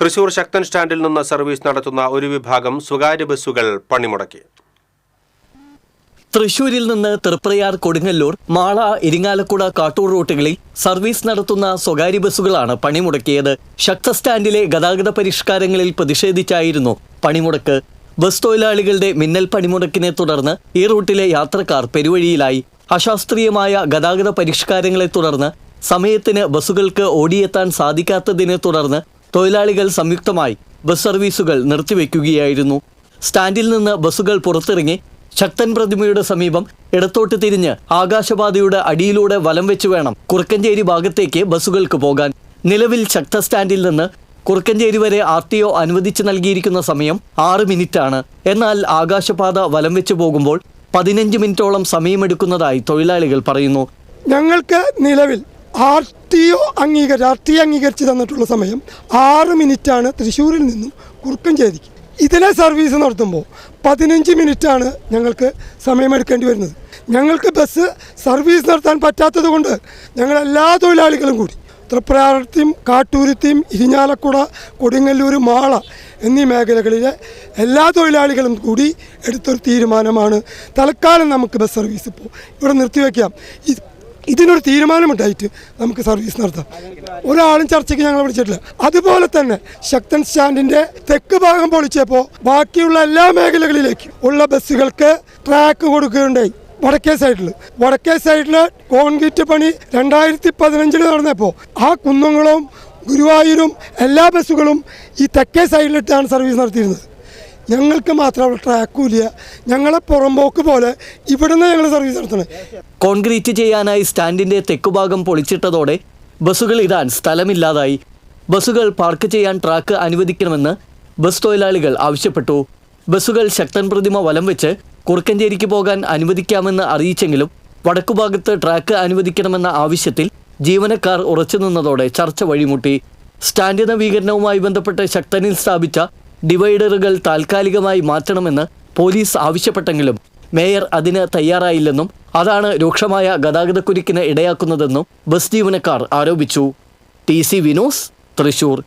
തൃശൂർ ശക്തൻ സ്റ്റാൻഡിൽ നിന്ന് സർവീസ് നടത്തുന്ന ഒരു വിഭാഗം സ്വകാര്യ ബസ്സുകൾ പണിമുടക്കി. തൃശൂരിൽ നിന്ന് തൃപ്രയാർ കൊടുങ്ങല്ലൂർ മാള ഇരിങ്ങാലക്കുട കാട്ടൂർ റൂട്ടുകളിൽ സർവീസ് നടത്തുന്ന സ്വകാര്യ ബസ്സുകളാണ് പണിമുടക്കിയത്. ശക്ത സ്റ്റാൻഡിലെ ഗതാഗത പരിഷ്കാരങ്ങളിൽ പ്രതിഷേധിച്ചായിരുന്നു പണിമുടക്ക്. ബസ് തൊഴിലാളികളുടെ മിന്നൽ പണിമുടക്കിനെ തുടർന്ന് ഈ റൂട്ടിലെ യാത്രക്കാർ പെരുവഴിയിലായി. അശാസ്ത്രീയമായ ഗതാഗത പരിഷ്കാരങ്ങളെ തുടർന്ന് സമയത്തിന് ബസ്സുകൾക്ക് ഓടിയെത്താൻ സാധിക്കാത്തതിനെ തുടർന്ന് തൊഴിലാളികൾ സംയുക്തമായി ബസ് സർവീസുകൾ നിർത്തിവെക്കുകയായിരുന്നു. സ്റ്റാൻഡിൽ നിന്ന് ബസ്സുകൾ പുറത്തിറങ്ങി ശക്തൻ പ്രതിമയുടെ സമീപം ഇടത്തോട്ട് തിരിഞ്ഞ് ആകാശപാതയുടെ അടിയിലൂടെ വലം വെച്ച് വേണം കുറുക്കഞ്ചേരി ഭാഗത്തേക്ക് ബസ്സുകൾക്ക് പോകാൻ. നിലവിൽ ശക്ത സ്റ്റാൻഡിൽ നിന്ന് കുറുക്കഞ്ചേരി വരെ ആർ ടി ഒ അനുവദിച്ചു നൽകിയിരിക്കുന്ന സമയം ആറ് മിനിറ്റാണ്. എന്നാൽ ആകാശപാത വലം വെച്ച് പോകുമ്പോൾ പതിനഞ്ച് മിനിറ്റോളം സമയമെടുക്കുന്നതായി തൊഴിലാളികൾ പറയുന്നു. ഞങ്ങൾക്ക് നിലവിൽ ആർ ടി ഒ അംഗീകരി ആർ ടി അംഗീകരിച്ച് തന്നിട്ടുള്ള സമയം ആറ് മിനിറ്റാണ് തൃശ്ശൂരിൽ നിന്നും കുറുക്കഞ്ചേരിക്ക് ഇതിലെ സർവീസ് നടത്തുമ്പോൾ പതിനഞ്ച് മിനിറ്റാണ് ഞങ്ങൾക്ക് സമയമെടുക്കേണ്ടി വരുന്നത്. ഞങ്ങൾക്ക് ബസ് സർവീസ് നടത്താൻ പറ്റാത്തത് കൊണ്ട് ഞങ്ങൾ എല്ലാ തൊഴിലാളികളും കൂടി തൃപ്രാരത്തിയും കാട്ടൂരത്തിയും ഇരിഞ്ഞാലക്കുട കൊടുങ്ങല്ലൂർ മാള എന്നീ മേഖലകളിലെ എല്ലാ തൊഴിലാളികളും കൂടി എടുത്തൊരു തീരുമാനമാണ് തൽക്കാലം നമുക്ക് ബസ് സർവീസ് ഇപ്പോൾ ഇവിടെ നിർത്തിവെക്കാം. ഇതിനൊരു തീരുമാനമുണ്ടായിട്ട് നമുക്ക് സർവീസ് നടത്താം. ഒരാളും ചർച്ചയ്ക്ക് ഞങ്ങൾ വിളിച്ചിട്ടില്ല. അതുപോലെ തന്നെ ശക്തൻ സ്റ്റാൻഡിന്റെ തെക്ക് ഭാഗം പൊളിച്ചപ്പോൾ ബാക്കിയുള്ള എല്ലാ മേഖലകളിലേക്കും ഉള്ള ബസ്സുകൾക്ക് ട്രാക്ക് കൊടുക്കുകയുണ്ടായി. വടക്കേ സൈഡിൽ വടക്കേ സൈഡിൽ കോൺക്രീറ്റ് പണി രണ്ടായിരത്തി പതിനഞ്ചിൽ നടന്നപ്പോൾ ആ കുന്നങ്ങളും ഗുരുവായൂരും എല്ലാ ബസ്സുകളും ഈ തെക്കേ സൈഡിലിട്ടാണ് സർവീസ് നടത്തിയിരുന്നത്. ഞങ്ങൾക്ക് മാത്രം അവിടെ ട്രാക്കും ഇല്ല ഞങ്ങളെ പുറമ്പോക്ക് പോലെ ഇവിടുന്ന് ഞങ്ങൾ സർവീസ് നടത്തണേ കോൺക്രീറ്റ് ചെയ്യാനായി സ്റ്റാൻഡിന്റെ തെക്കുഭാഗം പൊളിച്ചിട്ടതോടെ ബസ്സുകൾ ഇടാൻ സ്ഥലമില്ലാതായി. ബസ്സുകൾ പാർക്ക് ചെയ്യാൻ ട്രാക്ക് അനുവദിക്കണമെന്ന് ബസ് തൊഴിലാളികൾ ആവശ്യപ്പെട്ടു. ബസ്സുകൾ ശക്തൻ പ്രതിമ വലം വെച്ച് കുറുക്കഞ്ചേരിക്ക് പോകാൻ അനുവദിക്കാമെന്ന് അറിയിച്ചെങ്കിലും വടക്കുഭാഗത്ത് ട്രാക്ക് അനുവദിക്കണമെന്ന ആവശ്യത്തിൽ ജീവനക്കാർ ഉറച്ചുനിന്നതോടെ ചർച്ച വഴിമുട്ടി. സ്റ്റാൻഡ് നവീകരണവുമായി ബന്ധപ്പെട്ട് ശക്തനിൽ സ്ഥാപിച്ച ഡിവൈഡറുകൾ താൽക്കാലികമായി മാറ്റണമെന്ന് പോലീസ് ആവശ്യപ്പെട്ടെങ്കിലും മേയർ അതിന് തയ്യാറായില്ലെന്നും അതാണ് രൂക്ഷമായ ഗതാഗതക്കുരുക്കിന് ഇടയാക്കുന്നതെന്നും ബസ് ജീവനക്കാർ ആരോപിച്ചു. ടി സി വിനോസ് തൃശൂർ.